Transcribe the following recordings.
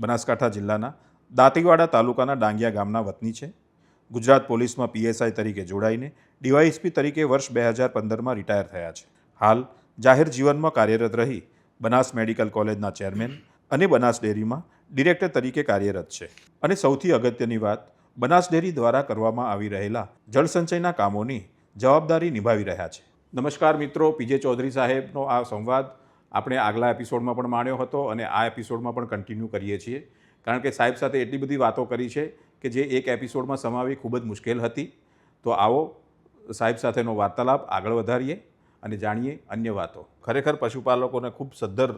બનાસકાંઠા જિલ્લાના દાંતીવાડા તાલુકાના ડાંગિયા ગામના વતની છે. ગુજરાત પોલીસમાં પીએસઆઈ તરીકે જોડાઈને ડીવાયએસપી તરીકે વર્ષ બે હજાર પંદરમાં રિટાયર થયા છે. હાલ જાહેર જીવનમાં કાર્યરત રહી બનાસ મેડિકલ કોલેજના ચેરમેન અને બનાસ ડેરીમાં ડિરેક્ટર તરીકે કાર્યરત છે. અને સૌથી અગત્યની વાત, બનાસ ડેરી દ્વારા કરવામાં આવી રહેલા જળસંચયના કામોની જવાબદારી નિભાવી રહ્યા છે. નમસ્કાર મિત્રો, પીજે ચૌધરી સાહેબનો આ સંવાદ આપણે આગલા એપિસોડમાં પણ માણ્યો હતો અને આ એપિસોડમાં પણ કન્ટિન્યુ કરીએ છીએ. કારણ કે સાહેબ સાથે એટલી બધી વાતો કરી છે કે જે એક એપિસોડમાં સમાવી ખૂબ જ મુશ્કેલ હતી. તો આવો સાહેબ સાથેનો વાર્તાલાપ આગળ વધારીએ અને જાણીએ અન્ય વાતો. ખરેખર પશુપાલકોને ખૂબ સદ્ધર.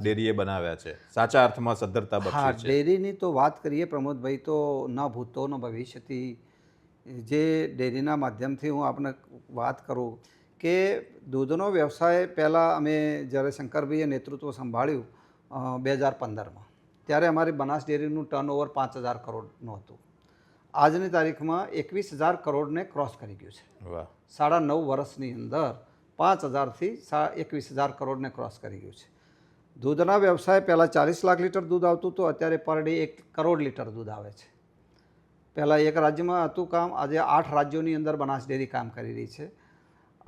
ડેરીએ બનાવ્યા છે. સાચા અર્થમાં સદ્ધરતા હા ડેરીની તો વાત કરીએ પ્રમોદભાઈ તો ન ભૂતો ન ભવિષ્યથી જે ડેરીના માધ્યમથી હું આપને વાત કરું કે દૂધનો વ્યવસાય પહેલાં અમે જ્યારે શંકરભાઈએ નેતૃત્વ સંભાળ્યું બે હજાર પંદરમાં ત્યારે અમારી બનાસ ડેરીનું ટર્નઓવર પાંચ હજાર કરોડનું હતું. આજની તારીખમાં એકવીસ હજાર કરોડને ક્રોસ કરી ગયું છે. સાડા નવ વર્ષની અંદર પાંચ હજારથી સા એકવીસ હજાર કરોડને ક્રોસ કરી ગયું છે. દૂધના વ્યવસાય પહેલાં ચાલીસ લાખ લીટર દૂધ આવતું હતું અત્યારે પર ડે એક કરોડ લીટર દૂધ આવે છે. પહેલાં એક રાજ્યમાં હતું કામ આજે આઠ રાજ્યોની અંદર બનાસ ડેરી કામ કરી રહી છે.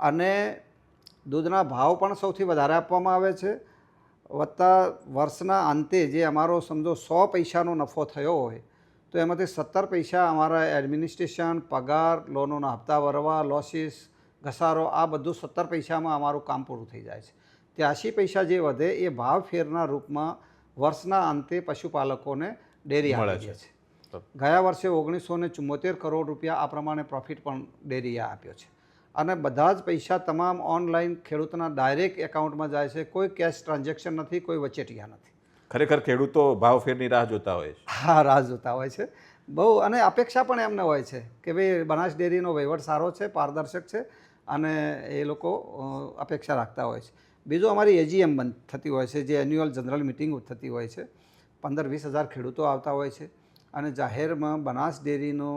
અને દૂધના ભાવ પણ સૌથી વધારે આપવામાં આવે છે. વત્તા વર્ષના અંતે જે અમારો સમજો સો પૈસાનો નફો થયો હોય તો એમાંથી સત્તર પૈસા અમારા એડમિનિસ્ટ્રેશન પગાર લોનોના હપ્તા ભરવા લોસીસ ઘસારો આ બધું સત્તર પૈસામાં અમારું કામ પૂરું થઈ જાય છે. ત્યાંસી પૈસા જે વધે એ ભાવ ફેરના રૂપમાં વર્ષના અંતે પશુપાલકોને ડેરી આપે છે. છે. ગયા વર્ષે ઓગણીસો ને ચુમ્મોતેર કરોડ રૂપિયા આ પ્રમાણે પ્રોફિટ પણ ડેરીએ આપ્યો છે. અને બધા જ પૈસા તમામ ઓનલાઈન ખેડૂતના ડાયરેક્ટ એકાઉન્ટમાં જાય છે. કોઈ કેશ ટ્રાન્ઝેક્શન નથી કોઈ વચેટિયા નથી. ખરેખર ખેડૂતો ભાવ ફેરની રાહ જોતા હોય છે. હા રાહ જોતા હોય છે. બહુ અને અપેક્ષા પણ એમને હોય છે કે ભાઈ બનાસ ડેરીનો વહીવટ સારો છે પારદર્શક છે અને એ લોકો અપેક્ષા રાખતા હોય છે. બીજું અમારી એજીએમ બંધ થતી હોય છે જે એન્યુઅલ જનરલ મિટિંગ થતી હોય છે. પંદર વીસ હજાર ખેડૂતો આવતા હોય છે અને જાહેરમાં બનાસ ડેરીનો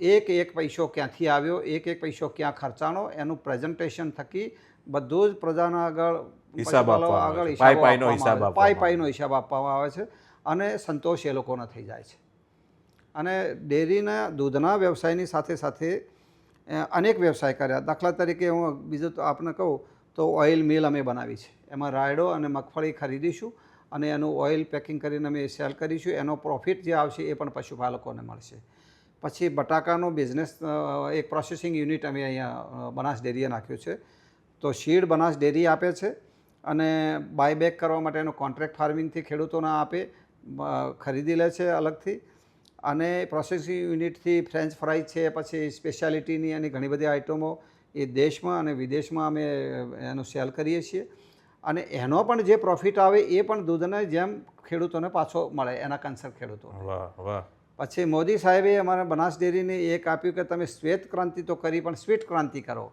એક એક પૈસો ક્યાંથી આવ્યો એક એક પૈસો ક્યાં ખર્ચાણો એનું પ્રેઝન્ટેશન થકી બધું જ પ્રજાના આગળ હિસાબ આગળ પાઈ પાઈનો હિસાબ પાઈ પાઈનો હિસાબ આપવામાં આવે છે અને સંતોષ એ લોકોનો થઈ જાય છે. અને ડેરીના દૂધના વ્યવસાયની સાથે સાથે અનેક વ્યવસાય કર્યા. દાખલા તરીકે હું બીજું તો આપને કહું તો ઓઇલ મિલ અમે બનાવી છે. એમાં રાયડો અને મગફળી ખરીદીશું અને એનું ઓઇલ પેકિંગ કરીને અમે સેલ કરીશું. એનો પ્રોફિટ જે આવશે એ પણ પશુપાલકોને મળશે. પછી બટાકાનો બિઝનેસ એક પ્રોસેસિંગ યુનિટ અમે અહીંયા બનાસ ડેરીએ નાખ્યું છે. તો શીડ બનાસ ડેરી આપે છે અને બાયબેક કરવા માટેનો કોન્ટ્રાક્ટ ફાર્મિંગથી ખેડૂતોને આપે ખરીદી લે છે અલગથી. અને પ્રોસેસિંગ યુનિટથી ફ્રેન્ચ ફ્રાઈઝ છે, પછી સ્પેશિયાલિટીની એની ઘણી બધી આઇટમો એ દેશમાં અને વિદેશમાં અમે એનું સેલ કરીએ છીએ. અને એનો પણ જે પ્રોફિટ આવે એ પણ દૂધને જેમ ખેડૂતોને પાછો મળે, એના કન્સર્ન ખેડૂતો વાહ વાહ. પછી મોદી સાહેબે અમારા બનાસ ડેરીને એક આપ્યું કે તમે શ્વેત ક્રાંતિ તો કરી પણ સ્વીટ ક્રાંતિ કરો.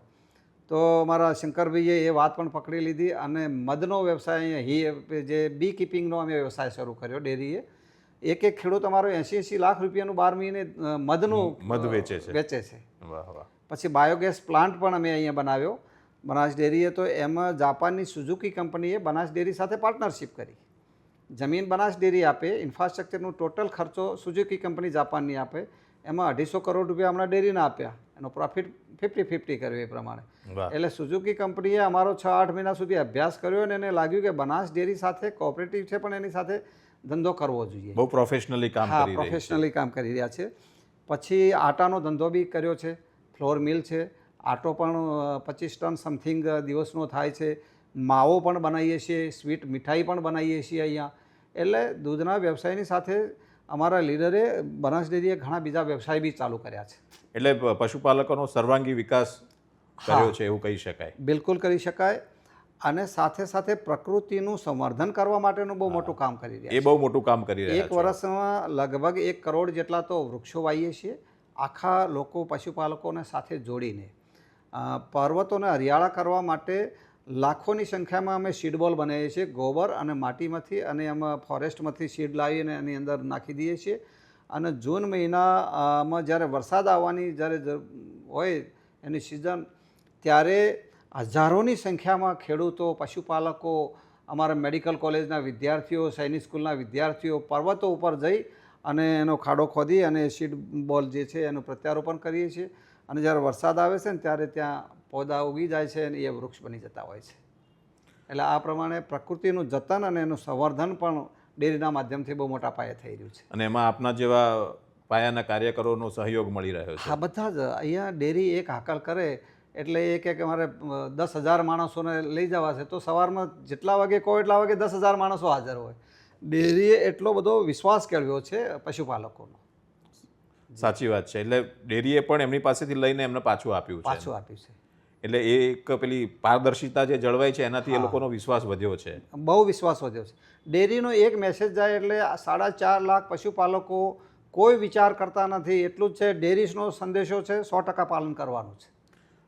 તો અમારા શંકરભાઈએ એ વાત પણ પકડી લીધી અને મધનો વ્યવસાય અહીંયા હી જે બી કીપિંગનો અમે વ્યવસાય શરૂ કર્યો ડેરીએ. એક એક ખેડૂત અમારો એંસી એંસી લાખ રૂપિયાનું બાર મહિને મધનું મધ વેચે છે. વેચે છે. પછી બાયોગેસ પ્લાન્ટ પણ અમે અહીંયા બનાવ્યો. બનાસ ડેરીએ તો એમાં જાપાનની સુઝુકી કંપનીએ બનાસ ડેરી સાથે પાર્ટનરશિપ કરી. જમીન બનાસ ડેરી આપે ઇન્ફ્રાસ્ટ્રક્ચરનું ટોટલ ખર્ચો સુઝુકી કંપની જાપાનની આપે એમાં અઢીસો કરોડ રૂપિયા હમણાં ડેરીને આપ્યા. એનો પ્રોફિટ ફિફ્ટી ફિફ્ટી કર્યો એ પ્રમાણે. એટલે સુઝુકી કંપનીએ અમારો છ આઠ મહિના સુધી અભ્યાસ કર્યો અને એને લાગ્યું કે બનાસ ડેરી સાથે કોઓપરેટિવ છે પણ એની સાથે ધંધો કરવો જોઈએ. બહુ પ્રોફેશનલી કામ હા પ્રોફેશનલી કામ કરી રહ્યા છે. પછી આટાનો ધંધો બી કર્યો છે. ફ્લોર મિલ છે. આટો પણ પચીસ ટન સમથિંગ દિવસનો થાય છે. માવો પણ બનાવીએ છીએ. સ્વીટ મીઠાઈ પણ બનાવીએ છીએ અહીંયા. એટલે દૂધના વ્યવસાયની સાથે અમારા લીડરે બનાસ ડેરીએ ઘણા બીજા વ્યવસાય બી ચાલુ કર્યા છે. એટલે પશુપાલકોનો સર્વાંગી વિકાસ કર્યો છે એવું કહી શકાય. બિલકુલ કરી શકાય. અને સાથે સાથે પ્રકૃતિનું સંવર્ધન કરવા માટેનું બહુ મોટું કામ કરી રહ્યા છે. એ બહુ મોટું કામ કરી રહ્યા એક વર્ષમાં લગભગ એક કરોડ જેટલા તો વૃક્ષો વાવીએ છીએ. આખા લોકો પશુપાલકોને સાથે જોડીને પર્વતોને હરિયાળા કરવા માટે લાખોની સંખ્યામાં અમે સીડ બોલ બનાવીએ છીએ, ગોબર અને માટીમાંથી અને એમાં ફોરેસ્ટમાંથી સીડ લાવીને એની અંદર નાખી દઈએ છીએ. અને જૂન મહિનામાં જ્યારે વરસાદ આવવાની જ્યારે હોય એની સિઝન ત્યારે હજારોની સંખ્યામાં ખેડૂતો, પશુપાલકો, અમારા મેડિકલ કોલેજના વિદ્યાર્થીઓ સૈનિક સ્કૂલના વિદ્યાર્થીઓ, પર્વતો ઉપર જઈ અને એનો ખાડો ખોદી અને સીડ બોલ જે છે એનું પ્રત્યારોપણ કરીએ છીએ. અને જ્યારે વરસાદ આવે છે ને ત્યારે ત્યાં પૌધા ઉગી જાય છે અને એ વૃક્ષ બની જતા હોય છે. એટલે આ પ્રમાણે પ્રકૃતિનું જતન અને એનું સંવર્ધન પણ ડેરીના માધ્યમથી બહુ મોટા પાયે થઈ રહ્યું છે. અને એમાં આપના જેવા પાયાના કાર્યકરોનો સહયોગ મળી રહ્યો છે? હા બધા જ. અહીંયા ડેરી એક હાકલ કરે એટલે એ કે મારે દસ હજાર માણસોને લઈ જવા છે તો સવારમાં જેટલા વાગે કહો એટલા વાગે દસ હજાર માણસો હાજર હોય. ડેરીએ એટલો બધો વિશ્વાસ કેળવ્યો છે પશુપાલકોનો. સાચી વાત છે. એટલે ડેરીએ પણ એમની પાસેથી લઈને એમને પાછું આપ્યું છે. પાછું આપ્યું છે. એટલે એ એક પેલી પારદર્શિતા જે જળવાય છે એનાથી એ લોકોનો વિશ્વાસ વધ્યો છે. બહુ વિશ્વાસ વધ્યો છે. ડેરીનો એક મેસેજ જાય એટલે સાડા ચાર લાખ પશુપાલકો કોઈ વિચાર કરતા નથી. એટલું જ છે ડેરીસનો સંદેશો છે સો ટકા પાલન કરવાનું છે.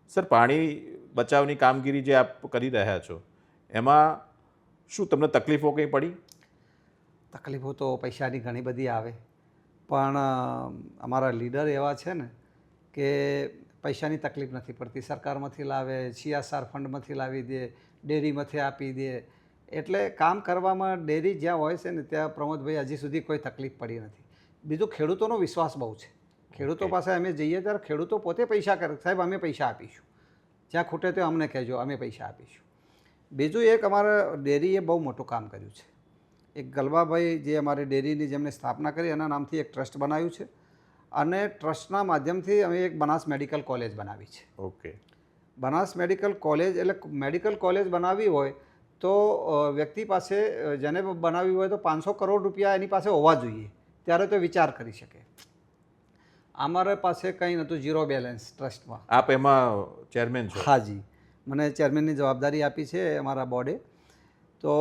સર પાણી બચાવની કામગીરી જે આપ કરી રહ્યા છો એમાં શું તમને તકલીફો કંઈ પડી? તકલીફો તો પૈસાની ઘણી બધી આવે. પણ અમારા લીડર એવા છે ને કે પૈસાની તકલીફ નથી પડતી. સરકારમાંથી લાવે સીએસઆર ફંડમાંથી લાવી દે ડેરીમાંથી આપી દે. એટલે કામ કરવામાં ડેરી જ્યાં હોય છે ને ત્યાં પ્રમોદભાઈ હજી સુધી કોઈ તકલીફ પડી નથી. બીજું ખેડૂતોનો વિશ્વાસ બહુ છે. ખેડૂતો પાસે અમે જઈએ ત્યારે ખેડૂતો પોતે પૈસા કરે. સાહેબ અમે પૈસા આપીશું. જ્યાં ખૂટે તો અમને કહેજો અમે પૈસા આપીશું. બીજું એક અમારા ડેરીએ બહુ મોટું કામ કર્યું છે. એક ગલબાભાઈ જે અમારી ડેરીની જેમને સ્થાપના કરી એના નામથી એક ટ્રસ્ટ બનાવ્યું છે. અને ટ્રસ્ટના માધ્યમથી અમે એક બનાસ મેડિકલ કોલેજ બનાવી છે. ઓકે. બનાસ મેડિકલ કોલેજ એટલે મેડિકલ કોલેજ બનાવવી હોય તો વ્યક્તિ પાસે જેને બનાવવી હોય તો પાંચસો કરોડ રૂપિયા એની પાસે હોવા જોઈએ. ત્યારે તો વિચાર કરી શકે. અમારા પાસે કંઈ નહોતું ઝીરો બેલેન્સ ટ્રસ્ટમાં. આપ એમાં ચેરમેન છો? હાજી મને ચેરમેનની જવાબદારી આપી છે અમારા બોર્ડે. તો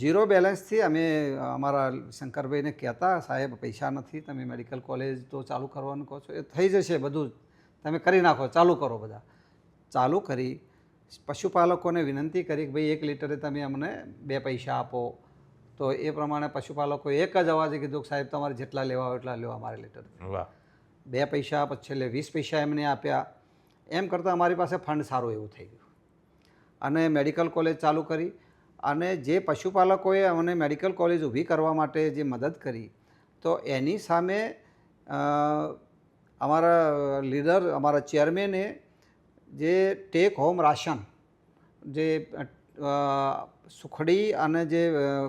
ઝીરો બેલેન્સથી અમે અમારા શંકરભાઈને કહેતા સાહેબ પૈસા નથી તમે મેડિકલ કોલેજ તો ચાલુ કરવાનું કહો છો. એ થઈ જશે બધું તમે કરી નાખો ચાલુ કરો બધા. ચાલુ કરી પશુપાલકોને વિનંતી કરી કે ભાઈ એક લીટરે તમે અમને બે પૈસા આપો. તો એ પ્રમાણે પશુપાલકો એક જ અવાજે કીધું કે સાહેબ તમારે જેટલા લેવા હોય એટલા લેવા અમારે લીટર બે પૈસા પછી છેલ્લે વીસ પૈસા એમને આપ્યા. એમ કરતાં અમારી પાસે ફંડ સારું એવું થઈ ગયું. અને મેડિકલ કોલેજ ચાલુ કરી. અને જે પશુપાલકોએ અમને મેડિકલ કોલેજ ઊભી કરવા માટે જે મદદ કરી, તો એની સામે અમારા લીડર, અમારા ચેરમેને જે ટેક હોમ રાશન, જે સુખડી અને જે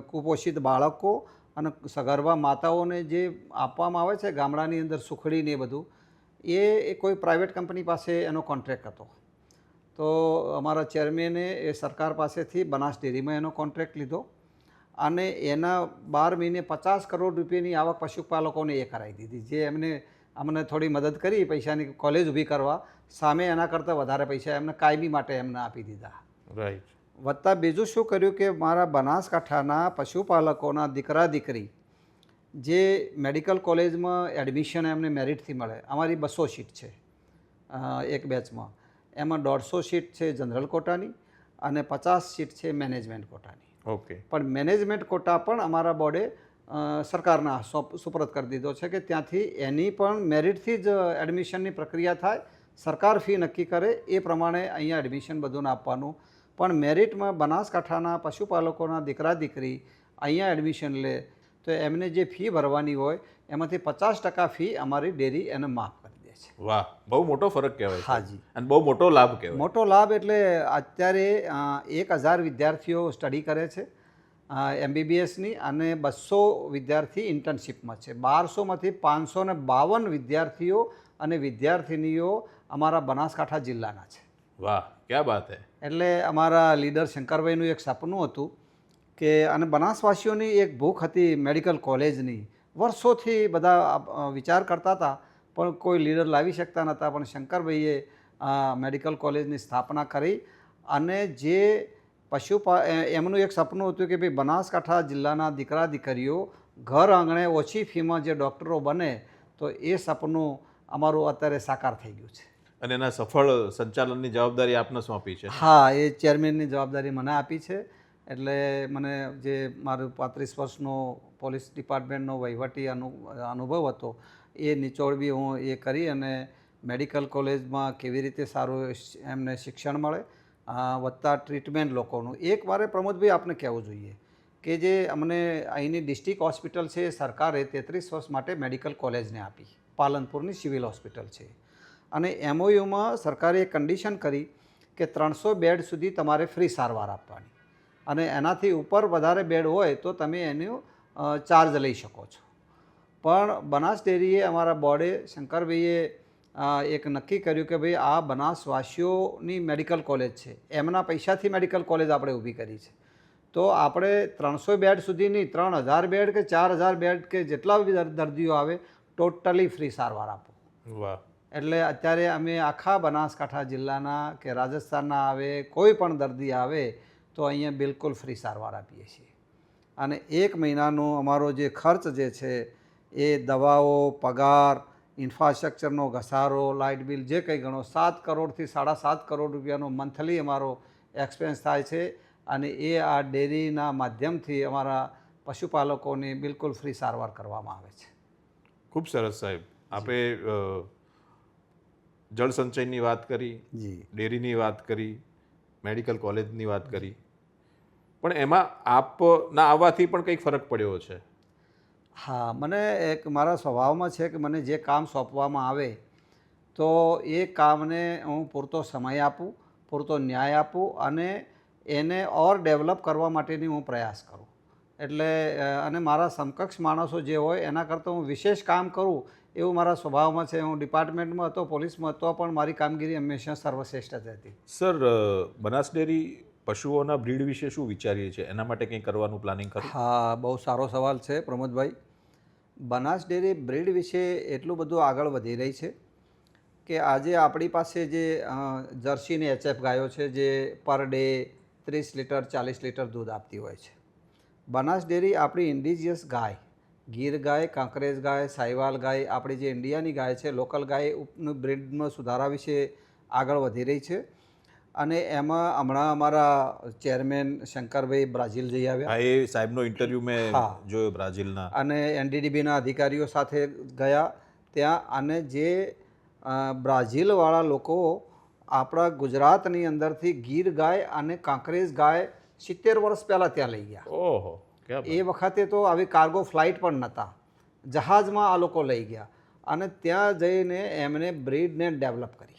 કુપોષિત બાળકો અને સગર્ભા માતાઓને જે આપવામાં આવે છે ગામડાની અંદર સુખડી ને એ બધું, એ કોઈ પ્રાઇવેટ કંપની પાસે એનો કોન્ટ્રાક્ટ હતો. તો અમારા ચેરમેને એ સરકાર પાસેથી બનાસ ડેરીમાં એનો કોન્ટ્રાક્ટ લીધો અને એના બાર મહિને પચાસ કરોડ રૂપિયાની આવક પશુપાલકોને એ કરાવી દીધી. જે એમને અમને થોડી મદદ કરી પૈસાની કોલેજ ઊભી કરવા સામે એના કરતાં વધારે પૈસા એમને કાયમી માટે એમને આપી દીધા. રાઈટ વત્તા બીજું શું કર્યું કે મારા બનાસકાંઠાના પશુપાલકોના દીકરા દીકરી જે મેડિકલ કોલેજમાં એડમિશન એમને મેરિટથી મળે અમારી બસો સીટ છે એક બેચમાં. એમાં દોઢસો સીટ છે જનરલ કોટાની અને પચાસ સીટ છે મેનેજમેન્ટ કોટાની. ઓકે. પણ મેનેજમેન્ટ કોટા પણ અમારા બોર્ડે સરકારના સોપ સુપરત કરી દીધો છે કે ત્યાંથી એની પણ મેરિટથી જ એડમિશનની પ્રક્રિયા થાય સરકાર ફી નક્કી કરે એ પ્રમાણે અહીંયા એડમિશન બધું આપવાનું. પણ મેરિટમાં બનાસકાંઠાના પશુપાલકોના દીકરા દીકરી અહીંયા એડમિશન લે તો એમને જે ફી ભરવાની હોય એમાંથી પચાસ ટકા ફી અમારી ડેરી એને માફ કરી છે. વાહ બહુ મોટો ફરક કહેવાય હાજી. અને બહુ મોટો લાભ કહેવાય. મોટો લાભ એટલે અત્યારે એક હજાર વિદ્યાર્થીઓ સ્ટડી કરે છે એમબીબીએસની અને બસો વિદ્યાર્થી ઇન્ટર્નશીપમાં છે. બારસોમાંથી પાંચસો ને બાવન વિદ્યાર્થીઓ અને વિદ્યાર્થિનીઓ અમારા બનાસકાંઠા જિલ્લાના છે. વાહ ક્યાં વાત હે. એટલે અમારા લીડર શંકરભાઈનું એક સપનું હતું કે અને બનાસવાસીઓની એક ભૂખ હતી મેડિકલ કોલેજની. વર્ષોથી બધા વિચાર કરતા હતા પણ કોઈ લીડર લાવી શકતા નહોતા. પણ શંકરભાઈએ આ મેડિકલ કોલેજની સ્થાપના કરી અને જે પશુ એમનું એક સપનું હતું કે ભાઈ બનાસકાંઠા જિલ્લાના દીકરા દીકરીઓ ઘર આંગણે ઓછી ફીમાં જે ડૉક્ટરો બને તો એ સપનું અમારું અત્યારે સાકાર થઈ ગયું છે. અને એના સફળ સંચાલનની જવાબદારી આપને સોંપી છે? હા એ ચેરમેનની જવાબદારી મને આપી છે. એટલે મને જે મારું પાંત્રીસ વર્ષનો પોલીસ ડિપાર્ટમેન્ટનો વહીવટી અનુ અનુભવ હતો એ નિચોડ બી હું એ કરી અને મેડિકલ કોલેજમાં કેવી રીતે સારું એમને શિક્ષણ મળે વધતા ટ્રીટમેન્ટ લોકોનું. એક વારે પ્રમોદભાઈ આપને કહેવું જોઈએ કે જે અમને અહીંની ડિસ્ટ્રિક્ટ હોસ્પિટલ છે સરકારે તેત્રીસ વર્ષ માટે મેડિકલ કોલેજને આપી. પાલનપુરની સિવિલ હોસ્પિટલ છે. અને એમઓયુમાં સરકારે કન્ડિશન કરી કે ત્રણસો બેડ સુધી તમારે ફ્રી સારવાર આપવાની. અને એનાથી ઉપર વધારે બેડ હોય તો તમે એનો ચાર્જ લઈ શકો છો. પણ બનાસ ડેરીએ અમારા બોર્ડે શંકરભાઈએ એક નક્કી કર્યું કે ભાઈ આ બનાસવાસીઓની મેડિકલ કોલેજ છે. એમના પૈસાથી મેડિકલ કોલેજ આપણે ઊભી કરી છે. તો આપણે ત્રણસો બેડ સુધીની ત્રણ હજાર બેડ કે ચાર હજાર બેડ કે જેટલા બી દર્દીઓ આવે ટોટલી ફ્રી સારવાર આપો. વાહ. એટલે અત્યારે અમે આખા બનાસકાંઠા જિલ્લાના કે રાજસ્થાનના આવે કોઈ પણ દર્દી આવે તો અહીંયા બિલકુલ ફ્રી સારવાર આપીએ છીએ. અને એક મહિનાનો અમારો જે ખર્ચ જે છે એ દવાઓ પગાર ઇન્ફ્રાસ્ટ્રક્ચરનો ઘસારો લાઇટ બિલ જે કંઈ ગણો સાત કરોડથી સાડા સાત કરોડ રૂપિયાનો મંથલી અમારો એક્સપેન્સ થાય છે. અને એ આ ડેરીના માધ્યમથી અમારા પશુપાલકોને બિલકુલ ફ્રી સારવાર કરવામાં આવે છે. ખૂબ સરસ સાહેબ. આપે જળ સંચયની વાત કરી જી. ડેરીની વાત કરી મેડિકલ કોલેજની વાત કરી. પણ એમાં આપના આવવાથી પણ કંઈક ફરક પડ્યો છે. હા, મને એક મારા સ્વભાવમાં છે કે મને જે કામ સોંપવામાં આવે, તો એ કામને હું પૂરતો સમય આપું, પૂરતો ન્યાય આપું અને એને ઓર ડેવલપ કરવા માટેની હું પ્રયાસ કરું. એટલે અને મારા સમકક્ષ માણસો જે હોય એના કરતાં હું વિશેષ કામ કરું એવું મારા સ્વભાવમાં છે. હું ડિપાર્ટમેન્ટમાં હતો, પોલીસમાં હતો, પણ મારી કામગીરી હંમેશા સર્વશ્રેષ્ઠ જ હતી. સર બનાસ ડેરી પશુઓના બ્રીડ વિશે શું વિચારીએ છીએ? એના માટે કંઈ કરવાનું પ્લાનિંગ કરો હા, બહુ સારો સવાલ છે પ્રમોદભાઈ. બનાસ ડેરી બ્રીડ વિશે એટલું બધું આગળ વધી રહી છે કે આજે આપણી પાસે જે જર્સીની એચએફ ગાયો છે જે પર ડે ત્રીસ લીટર, ચાલીસ લીટર દૂધ આપતી હોય છે. બનાસ ડેરી આપણી ઇન્ડિજિયસ ગાય, ગીર ગાય, કાંકરેજ ગાય સાઈવાલ ગાય, આપણી જે ઇન્ડિયાની ગાય છે, લોકલ ગાય ઉપનું બ્રીડમાં સુધારા વિશે આગળ વધી રહી છે. અને એમાં હમણાં અમારા ચેરમેન શંકરભાઈ બ્રાઝિલ જઈ આવ્યા. એ સાહેબનો ઇન્ટરવ્યૂ મેં જોયો બ્રાઝિલના. અને એનડીડીબીના અધિકારીઓ સાથે ગયા. ત્યાં અને જે બ્રાઝિલવાળા લોકો આપણા ગુજરાતની અંદરથી ગીર ગાય અને કાંકરેજ ગાય સિત્તેર વર્ષ પહેલાં ત્યાં લઈ ગયા. ઓહો એ વખતે તો આવી કાર્ગો ફ્લાઇટ પણ નહોતા જહાજમાં આ લોકો લઈ ગયા. અને ત્યાં જઈને એમને બ્રીડને ડેવલપ કરી.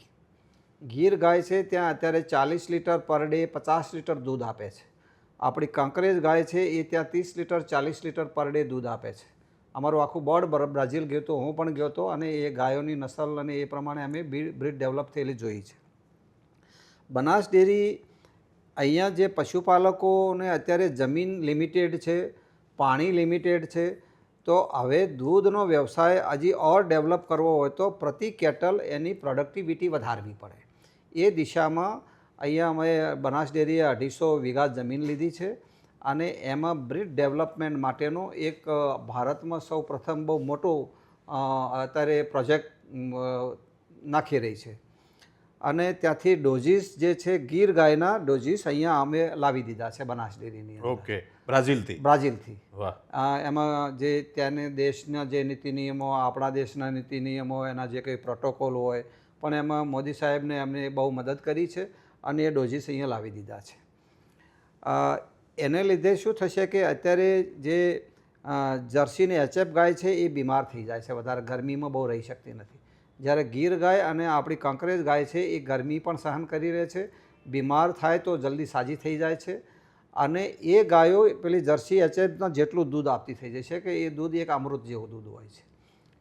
ગીર ગાય છે, ત્યાં અત્યારે ચાલીસ લીટર પર ડે પચાસ લીટર દૂધ આપે છે. આપણી કાંકરેજ ગાય છે, એ ત્યાં ત્રીસ લીટર, ચાલીસ લીટર પર ડે દૂધ આપે છે. અમારું આખું બોર્ડ બર- બ્રાઝિલ ગયો હતો હું પણ ગયો હતો અને એ ગાયોની નસલ અને એ પ્રમાણે અમે બ્રીડ ડેવલપ થયેલી જોઈ છે. બનાસ ડેરી અહીંયા જે પશુપાલકોને અત્યારે જમીન લિમિટેડ છે, પાણી લિમિટેડ છે, તો હવે દૂધનો વ્યવસાય હજી ઓર ડેવલપ કરવો હોય તો પ્રતિ કેટલ એની પ્રોડક્ટિવિટી વધારવી પડે. એ દિશામાં અહીંયા અમે બનાસ ડેરીએ અઢીસો વીઘા જમીન લીધી છે અને એમાં બ્રિડ ડેવલપમેન્ટ માટેનો એક ભારતમાં સૌ પ્રથમ બહુ મોટો અત્યારે પ્રોજેક્ટ નાખી રહી છે. અને ત્યાંથી ડોઝીસ જે છે ગીર ગાયના ડોઝીસ અહીંયા અમે લાવી દીધા છે બનાસ ડેરીની ઓકે. બ્રાઝિલથી? બ્રાઝિલથી. એમાં જે ત્યાંને દેશના જે નીતિ નિયમો આપણા દેશના નીતિ નિયમો એના જે કંઈ પ્રોટોકોલ હોય પણ એમાં મોદી સાહેબને એમને બહુ મદદ કરી છે અને એ ડોઝીસ અહીંયા લાવી દીધા છે. એને લીધે શું થશે કે અત્યારે જે જર્સીને એચએફ ગાય છે એ બીમાર થઈ જાય છે, વધારે ગરમીમાં બહુ રહી શકતી નથી. જ્યારે ગીર ગાય અને આપણી કંકરેજ ગાય છે એ ગરમી પણ સહન કરી રહે છે, બીમાર થાય તો જલ્દી સાજી થઈ જાય છે અને એ ગાયો, પેલી જર્સી એચએફના જેટલું દૂધ આપતી થઈ જાય છે કે એ દૂધ એક અમૃત જેવું દૂધ હોય છે.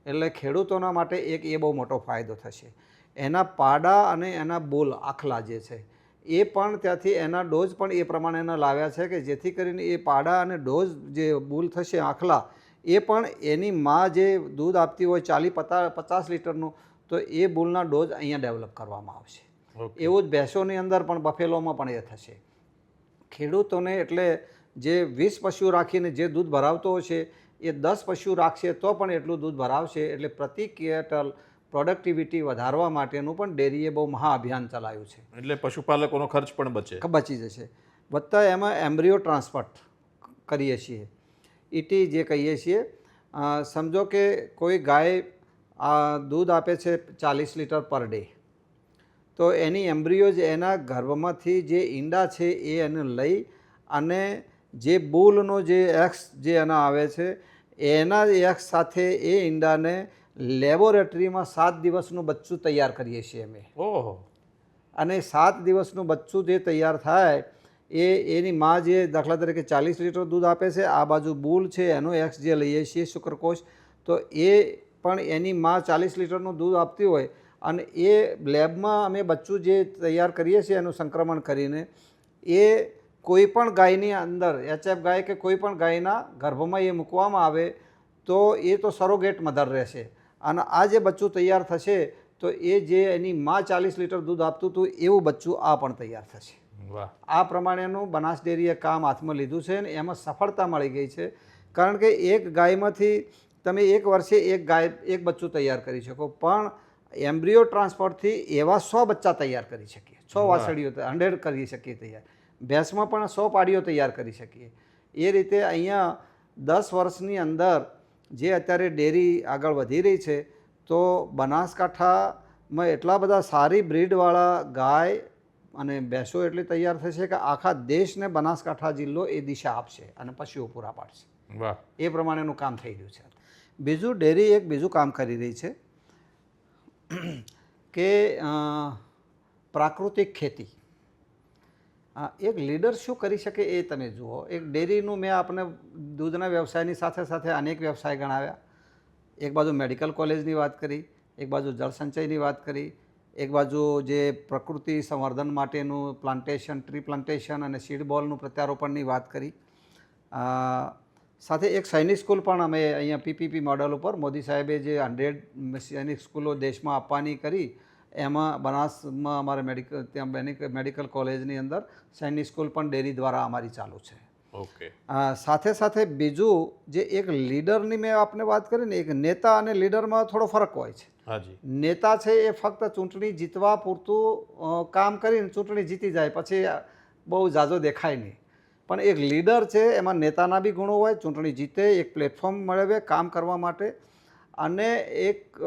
એટલે ખેડૂતોના માટે એક એ બહુ મોટો ફાયદો થશે. એના પાડા અને એના બોલ આખલા જે છે એ પણ ત્યાંથી એના ડોઝ પણ એ પ્રમાણે એના લાવ્યા છે કે જેથી કરીને એ પાડા અને ડોઝ જે બુલ થશે આખલા એ પણ એની માં જે દૂધ આપતી હોય ચાલી પતા પચાસ લીટરનું તો એ બુલના ડોઝ અહીંયા ડેવલપ કરવામાં આવશે. એવું જ ભેંસોની અંદર પણ બફેલોમાં પણ એ થશે. ખેડૂતોને એટલે જે વીસ પશુ રાખીને જે દૂધ ભરાવતો હશે એ દસ પશુ રાખશે તો પણ એટલું દૂધ ભરાવશે એટલે પ્રતિ કેટલ પ્રોડક્ટિવિટી વધારવા માટેનું પણ ડેરીએ બહુ મહાઅભિયાન ચલાવ્યું છે. એટલે પશુપાલકોનો ખર્ચ પણ બચે. બચી જશે. વત્તા એમાં એમ્બ્રિયો ટ્રાન્સપોર્ટ કરીએ છીએ. ઈટી જે કહીએ છીએ સમજો કે કોઈ ગાય આ દૂધ આપે છે ચાલીસ લીટર પર ડે. તો એની એમ્બ્રિયો જ એના ગર્ભમાંથી જે ઈંડા છે એ એને લઈ અને જે બુલનો જે એક્સ જે એના આવે છે એના એક્સ સાથે એ ઈંડાને લેબોરેટરીમાં સાત દિવસનું બચ્ચું તૈયાર કરીએ છીએ અમે. ઓહો. અને સાત દિવસનું બચ્ચું જે તૈયાર થાય એ એની માં જે દાખલા તરીકે ચાલીસ લીટર દૂધ આપે છે આ બાજુ બુલ છે એનો એક્સ જે લઈએ છીએ શુક્રકોષ તો એ પણ એની માં ચાલીસ લીટરનું દૂધ આપતી હોય અને એ લેબમાં અમે બચ્ચું જે તૈયાર કરીએ છીએ એનું સંક્રમણ કરીને એ કોઈ પણ ગાયની અંદર એચએફ ગાય કે કોઈ પણ ગાયના ગર્ભમાં એ મૂકવામાં આવે તો એ તો સરોગેટ મધર રહેશે. અને આ જે બચ્ચું તૈયાર થશે તો એ જે એની માં ચાલીસ લીટર દૂધ આપતું હતું એવું બચ્ચું આ પણ તૈયાર થશે. વાહ. આ પ્રમાણેનું બનાસ ડેરીએ કામ હાથમાં લીધું છે અને એમાં સફળતા મળી ગઈ છે. કારણ કે એક ગાયમાંથી તમે એક વર્ષે એક ગાય એક બચ્ચું તૈયાર કરી શકો પણ એમ્બ્રિયો ટ્રાન્સફરથી એવા સો બચ્ચા તૈયાર કરી શકીએ. સો. વાસળીઓ હંડ્રેડ કરી શકીએ તૈયાર. ભેંસમાં પણ સો પાડીઓ તૈયાર કરી શકીએ. એ રીતે અહીંયા દસ વર્ષની અંદર જે અત્યારે ડેરી આગળ વધી રહી છે તો બનાસકાંઠામાં એટલા બધા સારી બ્રીડવાળા ગાય અને ભેંસો એટલી તૈયાર થશે કે આખા દેશને બનાસકાંઠા જિલ્લો એ દિશા આપશે અને પશુઓ પૂરા પાડશે. વાહ. એ પ્રમાણેનું કામ થઈ રહ્યું છે. બીજું ડેરી એક બીજું કામ કરી રહી છે કે પ્રાકૃતિક ખેતી. એક લીડર શું કરી શકે એ તમે જુઓ. એક ડેરીનું મેં આપને દૂધના વ્યવસાયની સાથે સાથે અનેક વ્યવસાય ગણાવ્યા. એક બાજુ મેડિકલ કોલેજની વાત કરી, એક બાજુ જળસંચયની વાત કરી, એક બાજુ જે પ્રકૃતિ સંવર્ધન માટેનું પ્લાન્ટેશન, ટ્રી પ્લાન્ટેશન અને સીડ બોલનું પ્રત્યારોપણની વાત કરી. સાથે એક સૈનિક સ્કૂલ પણ અમે અહીંયા પીપીપી મોડલ ઉપર મોદી સાહેબે જે હંડ્રેડ સૈનિક સ્કૂલો દેશમાં આપવાની કરી એમાં બનાસમાં અમારે મેડિકલ ત્યાં મેડિકલ મેડિકલ કોલેજની અંદર સૈનિક સ્કૂલ પણ ડેરી દ્વારા અમારી ચાલુ છે. ઓકે. સાથે સાથે બીજું જે એક લીડરની મેં આપને વાત કરી ને એક નેતા અને લીડરમાં થોડો ફરક હોય છે. હાજી. નેતા છે એ ફક્ત ચૂંટણી જીતવા પૂરતું કામ કરીને ચૂંટણી જીતી જાય પછી બહુ ઝાઝો દેખાય નહીં. પણ એક લીડર છે એમાં નેતાના બી ગુણો હોય ચૂંટણી જીતે એક પ્લેટફોર્મ મેળવે કામ કરવા માટે. અને એક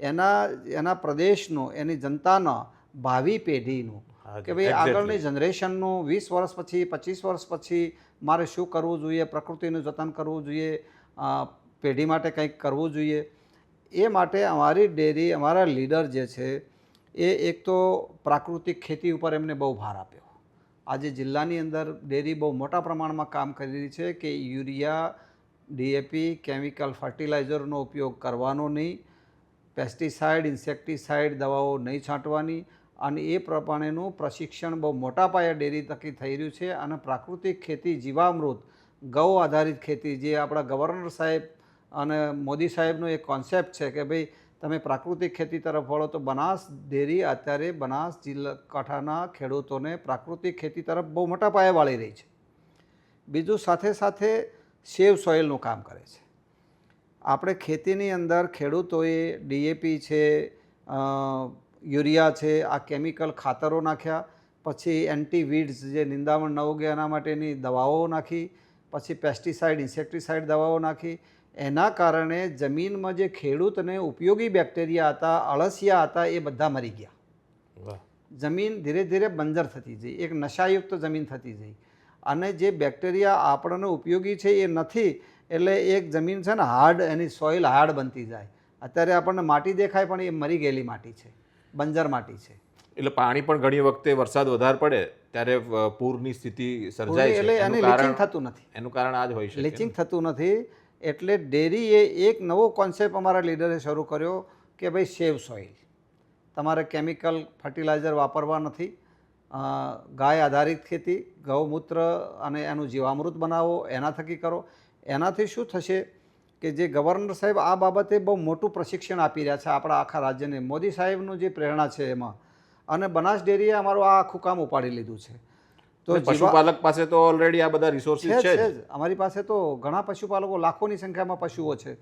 એના એના પ્રદેશનું એની જનતાના ભાવિ પેઢીનું. કે ભાઈ આગળની જનરેશનનું વીસ વર્ષ પછી પચીસ વર્ષ પછી મારે શું કરવું જોઈએ પ્રકૃતિનું જતન કરવું જોઈએ પેઢી માટે કંઈક કરવું જોઈએ. એ માટે અમારી ડેરી અમારા લીડર જે છે એ એક તો પ્રાકૃતિક ખેતી ઉપર એમને બહુ ભાર આપ્યો. આજે જિલ્લાની અંદર ડેરી બહુ મોટા પ્રમાણમાં કામ કરી રહી છે કે યુરિયા ડીએપી કેમિકલ ફર્ટિલાઇઝરનો ઉપયોગ કરવાનો નહીં. પેસ્ટિસાઇડ, ઇન્સેક્ટિસાઇડ દવાઓ નહીં છાંટવાની અને એ પ્રમાણેનું પ્રશિક્ષણ બહુ મોટા પાયે ડેરી તકી થઈ રહ્યું છે અને પ્રાકૃતિક ખેતી જીવામૃત, ગૌ આધારિત ખેતી જે આપણા ગવર્નર સાહેબ અને મોદી સાહેબનો એક કોન્સેપ્ટ છે કે ભાઈ તમે પ્રાકૃતિક ખેતી તરફ વળો તો બનાસ ડેરી અત્યારે બનાસ જિલ્લા કાંઠાના ખેડૂતોને પ્રાકૃતિક ખેતી તરફ બહુ મોટા પાયે વાળી રહી છે. બીજું સાથે સાથે સેવ સોઇલનું કામ કરે છે. આપણે ખેતીની અંદર ખેડૂતોએ ડીએપી છે યુરિયા છે આ કેમિકલ ખાતરો નાખ્યા પછી એન્ટી વીડ્સ જે નિંદામણ ન ઉગે એના માટેની દવાઓ નાખી પછી પેસ્ટિસાઇડ ઇન્સેક્ટિસાઇડ દવાઓ નાખી. એના કારણે જમીનમાં જે ખેડૂતને ઉપયોગી બેક્ટેરિયા હતા અળસિયા હતા એ બધા મરી ગયા. જમીન ધીરે ધીરે બંજર થતી જઈ એક નશાયુક્ત જમીન થતી જઈ. અને જે બેક્ટેરિયા આપણને ઉપયોગી છે એ નથી એટલે એક જમીન છે ને હાર્ડ એની સોઇલ હાર્ડ બનતી જાય. અત્યારે આપણને માટી દેખાય પણ એ મરી ગયેલી માટી છે. બંજર માટી છે. એટલે પાણી પણ ઘણી વખતે વરસાદ વધારે પડે ત્યારે પૂરની સ્થિતિ સર્જાય છે. એટલે એને લીચિંગ થતું નથી. એનું કારણ આ જ હોય છે લીચિંગ થતું નથી એટલે ડેરીએ એક નવો કોન્સેપ્ટ અમારા લીડરે શરૂ કર્યો કે ભાઈ સેવ સોઇલ તમારે કેમિકલ ફર્ટિલાઇઝર વાપરવા નથી. ગાય આધારિત ખેતી ગૌમૂત્ર અને એનું જીવામૃત બનાવો એના થકી કરો. એનાથી શું થશે કે જે ગવર્નર સાહેબ આ બાબતે બહુ મોટું પ્રશિક્ષણ આપી રહ્યા છે આપણા આખા રાજ્યને. મોદી સાહેબનું જે પ્રેરણા છે એમાં. અને બનાસ ડેરીએ અમારું આ આખું કામ ઉપાડી લીધું છે. તો પશુપાલક પાસે તો ઓલરેડી આ બધા રિસોર્સિસ છે જ. અમારી પાસે તો ઘણા પશુપાલકો લાખોની સંખ્યામાં પશુઓ છે.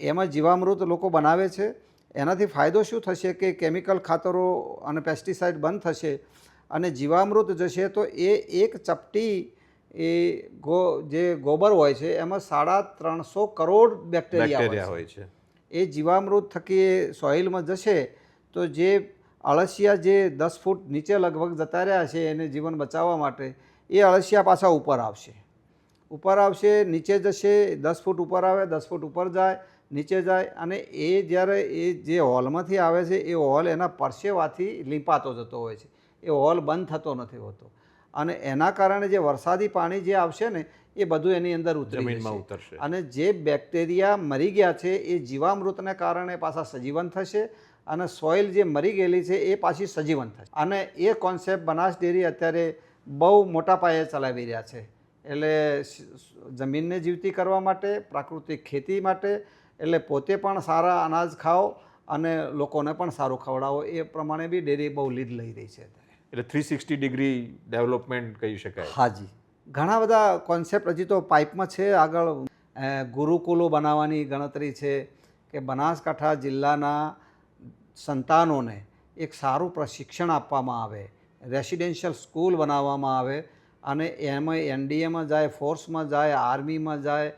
એમાં જીવામૃત લોકો બનાવે છે. એનાથી ફાયદો શું થશે કે કેમિકલ ખાતરો અને પેસ્ટિસાઇડ બંધ થશે અને જીવામૃત જશે તો એ એક ચપટી એ ગો જે ગોબર હોય છે એમાં સાડા ત્રણસો કરોડ બેક્ટેરિયા હોય છે. એ જીવામૃત થકી એ સોઇલમાં જશે તો જે અળસિયા જે દસ ફૂટ નીચે લગભગ જતા રહ્યા છે એને જીવન બચાવવા માટે એ અળસિયા પાછા ઉપર આવશે. ઉપર આવશે નીચે જશે દસ ફૂટ ઉપર આવે દસ ફૂટ ઉપર જાય નીચે જાય અને એ જ્યારે એ જે હોલમાંથી આવે છે એ હોલ એના પરસેવાથી લીંપાતો જતો હોય છે. એ હોલ બંધ થતો નથી હોતો. અને એના કારણે જે વરસાદી પાણી જે આવશે ને એ બધું એની અંદર ઉતરી ઉતરશે. અને જે બેક્ટેરિયા મરી ગયા છે એ જીવામૃતને કારણે પાછા સજીવન થશે અને સોઇલ જે મરી ગયેલી છે એ પાછી સજીવન થશે. અને એ કોન્સેપ્ટ બનાસ ડેરી અત્યારે બહુ મોટા પાયે ચલાવી રહ્યા છે. એટલે જમીનને જીવતી કરવા માટે પ્રાકૃતિક ખેતી માટે એટલે પોતે પણ સારા અનાજ ખાઓ અને લોકોને પણ સારું ખવડાવો એ પ્રમાણે બી ડેરી બહુ લીડ લઈ રહી છે એટલે થ્રી સિક્સટી ડિગ્રી ડેવલપમેન્ટ કહી શકાય. હાજી. ઘણા બધા કોન્સેપ્ટ હજી તો પાઇપમાં છે. આગળ ગુરુકુલો બનાવવાની ગણતરી છે કે બનાસકાંઠા જિલ્લાના સંતાનોને એક સારું પ્રશિક્ષણ આપવામાં આવે. રેસિડેન્શિયલ સ્કૂલ બનાવવામાં આવે અને એમાં એનડીએમાં જાય, ફોર્સમાં જાય, આર્મીમાં જાય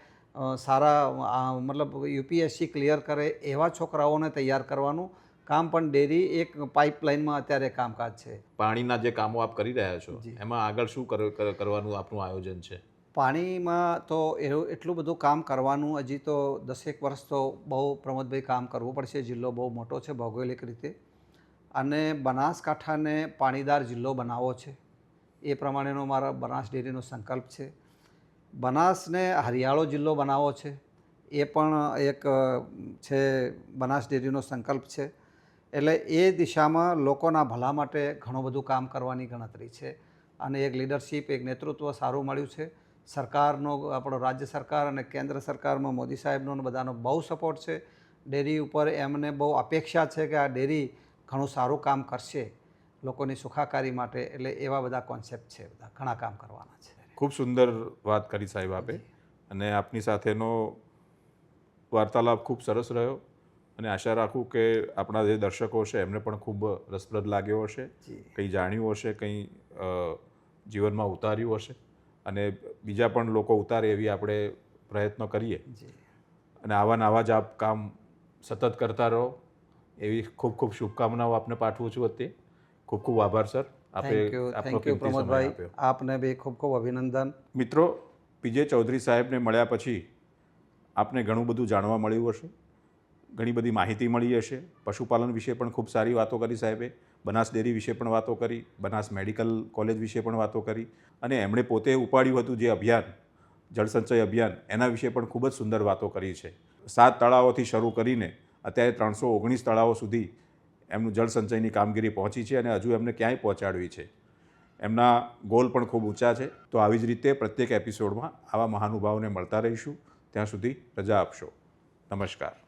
સારા મતલબ યુપીએસસી ક્લિયર કરે એવા છોકરાઓને તૈયાર કરવાનું કામ પણ ડેરી એક પાઇપલાઇનમાં અત્યારે કામકાજ છે. પાણીના જે કામો આપ કરી રહ્યા છો. એમાં આગળ શું કર- કર- કરવાનું આપનું આયોજન છે? પાણીમાં તો એવું એટલું બધું કામ કરવાનું હજી તો દસેક વર્ષ તો બહુ પ્રમોદભાઈ કામ કરવું પડશે. જિલ્લો બહુ મોટો છે ભૌગોલિક રીતે. અને બનાસકાંઠાને પાણીદાર જિલ્લો બનાવવો છે. એ પ્રમાણેનો મારા બનાસ ડેરીનો સંકલ્પ છે. બનાસને હરિયાળો જિલ્લો બનાવવો છે. એ પણ એક છે બનાસ ડેરીનો સંકલ્પ છે. એટલે એ દિશામાં લોકોના ભલા માટે ઘણું બધું કામ કરવાની ગણતરી છે. અને એક લીડરશિપ એક નેતૃત્વ સારું મળ્યું છે. સરકારનો આપણો રાજ્ય સરકાર અને કેન્દ્ર સરકારમાં મોદી સાહેબનો બધાનો બહુ સપોર્ટ છે. ડેરી ઉપર એમને બહુ અપેક્ષા છે કે આ ડેરી ઘણું સારું કામ કરશે લોકોની સુખાકારી માટે. એટલે એવા બધા કોન્સેપ્ટ છે બધા ઘણા કામ કરવાના છે. ખૂબ સુંદર વાત કરી સાહેબ આપે. અને આપની સાથેનો વાર્તાલાપ ખૂબ સરસ રહ્યો. અને આશા રાખું કે આપણા જે દર્શકો છે એમને પણ ખૂબ રસપ્રદ લાગ્યો હશે. કંઈ જાણ્યું હશે કંઈ જીવનમાં ઉતાર્યું હશે. અને બીજા પણ લોકો ઉતારે એવી આપણે પ્રયત્નો કરીએ. અને આવા આવા જ આપ કામ સતત કરતા રહો. એવી ખૂબ ખૂબ શુભકામનાઓ આપને પાઠવું છું અત્યારે. ખૂબ ખૂબ આભાર સર. આપે થેન્ક યુ પ્રમોદભાઈ. આપને બી ખૂબ ખૂબ અભિનંદન. મિત્રો પીજે ચૌધરી સાહેબને મળ્યા પછી આપને ઘણું બધું જાણવા મળ્યું હશે. ઘણી બધી માહિતી મળી હશે. પશુપાલન વિશે પણ ખૂબ સારી વાતો કરી સાહેબે. બનાસ ડેરી વિશે પણ વાતો કરી. બનાસ મેડિકલ કોલેજ વિશે પણ વાતો કરી. અને એમણે પોતે ઉપાડ્યું હતું જે અભિયાન જળસંચય અભિયાન, એના વિશે પણ ખૂબ જ સુંદર વાતો કરી છે. સાત તળાવોથી શરૂ કરીને અત્યારે ત્રણસો ઓગણીસ તળાવો સુધી એમનું જળસંચયની કામગીરી પહોંચી છે અને હજુ એમને ક્યાંય પહોંચાડવી છે. એમના ગોલ પણ ખૂબ ઊંચા છે. તો આવી જ રીતે પ્રત્યેક એપિસોડમાં આવા મહાનુભાવોને મળતા રહીશું. ત્યાં સુધી રજા આપશો. નમસ્કાર.